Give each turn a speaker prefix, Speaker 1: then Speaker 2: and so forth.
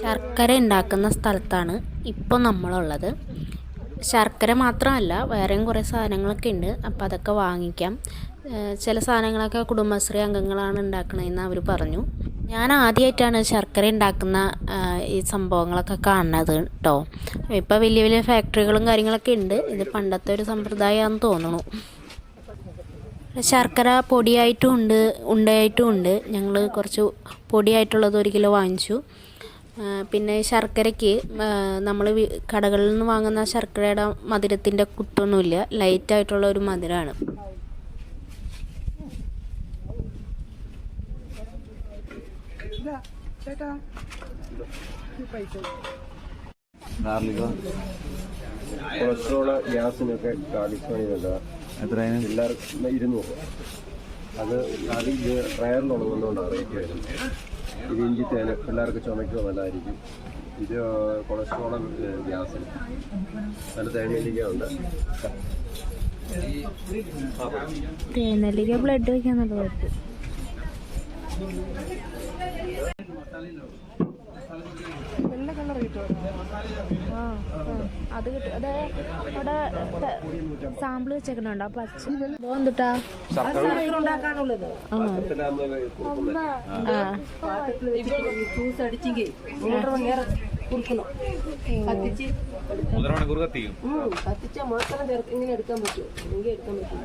Speaker 1: ശർക്കര ഉണ്ടാക്കുന്ന സ്ഥലത്താണ് ഇപ്പോൾ നമ്മളുള്ളത്. ശർക്കര മാത്രമല്ല വേറെയും കുറേ സാധനങ്ങളൊക്കെ ഉണ്ട്. അപ്പോൾ അതൊക്കെ വാങ്ങിക്കാം. ചില സാധനങ്ങളൊക്കെ കുടുംബശ്രീ അംഗങ്ങളാണ് ഉണ്ടാക്കണതെന്ന് അവർ പറഞ്ഞു. ഞാൻ ആദ്യമായിട്ടാണ് ശർക്കര ഉണ്ടാക്കുന്ന ഈ സംഭവങ്ങളൊക്കെ കാണുന്നത് കേട്ടോ ഇപ്പോൾ വലിയ വലിയ ഫാക്ടറികളും കാര്യങ്ങളൊക്കെ ഉണ്ട്. ഇത് പണ്ടത്തെ ഒരു സമ്പ്രദായമാണെന്ന് തോന്നുന്നു. ശർക്കര പൊടിയായിട്ടും ഉണ്ട് ഉണ്ടയായിട്ടും ഉണ്ട്. ഞങ്ങൾ കുറച്ച് പൊടിയായിട്ടുള്ളത് ഒരു കിലോ വാങ്ങിച്ചു. പിന്നെ ശർക്കരയ്ക്ക് നമ്മൾ കടകളിൽ നിന്ന് വാങ്ങുന്ന ശർക്കരയുടെ മധുരത്തിന്റെ കുത്തൊന്നുമില്ല. ലൈറ്റായിട്ടുള്ള ഒരു മധുരമാണ്
Speaker 2: കൊളസ്ട്രോൾ ഗ്യാസിനൊക്കെ നല്ലതാ
Speaker 3: എത്രയാണ്?
Speaker 2: എല്ലാവർക്കും ഇരുന്നൂറ്. അത് അത് ഇത് റയറിലുള്ളതുകൊണ്ടാണ് റേറ്റ് വരുന്നത് ഇത് ഇഞ്ചി തേന് പിള്ളേർക്ക് ചുമയ്ക്കുക നല്ലതായിരിക്കും. ഇത് കൊളസ്ട്രോൾ ഗ്യാസിന് നല്ല തേങ്ങയിലേക്ക ഉണ്ട്.
Speaker 1: തേനെല്ലിക്ക ബ്ലഡ് വയ്ക്കാൻ നല്ലതായിട്ട് അത് കിട്ടും. അത് അവിടെ സാമ്പിൾ വെച്ചേക്കണുണ്ടോ പച്ച
Speaker 4: കുടിക്കണം കത്തിച്ച് കത്തിച്ചാൽ മാത്രം ചേർക്ക് ഇങ്ങനെ എടുക്കാൻ പറ്റും എടുക്കാൻ പറ്റില്ല.